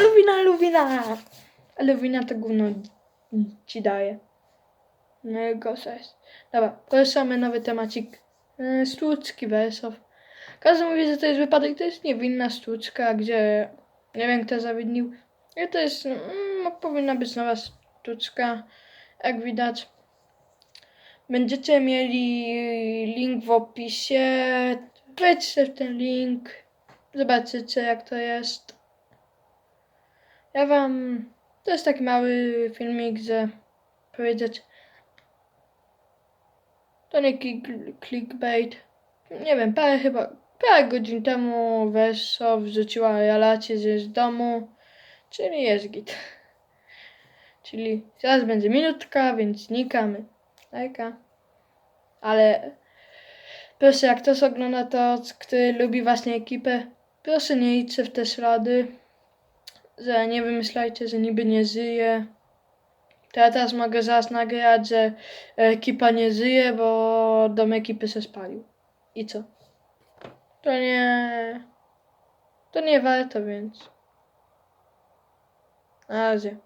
Luwina, luwina! Luwina to gówno ci daje. Najgorsza jest. Dobra, poruszamy nowy temacik. Yy, Sztuczki wersów. Każdy mówi, że to jest wypadek, to jest niewinna sztuczka, gdzie nie wiem kto zawinił. I to jest, mm, powinna być nowa sztuczka, jak widać. Będziecie mieli link w opisie. Wejdźcie w ten link. Zobaczycie jak to jest. Ja wam. To jest taki mały filmik, że powiedzieć. To nie clickbait. Nie wiem, parę chyba. Parę godzin temu Weso wrzuciła relację, że jest w domu. Czyli jest git. Czyli zaraz będzie minutka, więc znikamy. Lajka. Ale proszę, jak ktoś ogląda to, który lubi właśnie ekipę, proszę nie idźcie w te ślady, że nie wymyślajcie, że niby nie żyje. To ja teraz mogę zaraz nagrać, że ekipa nie żyje, bo dom ekipy się spalił. I co? To nie... To nie warto, więc... Na razie.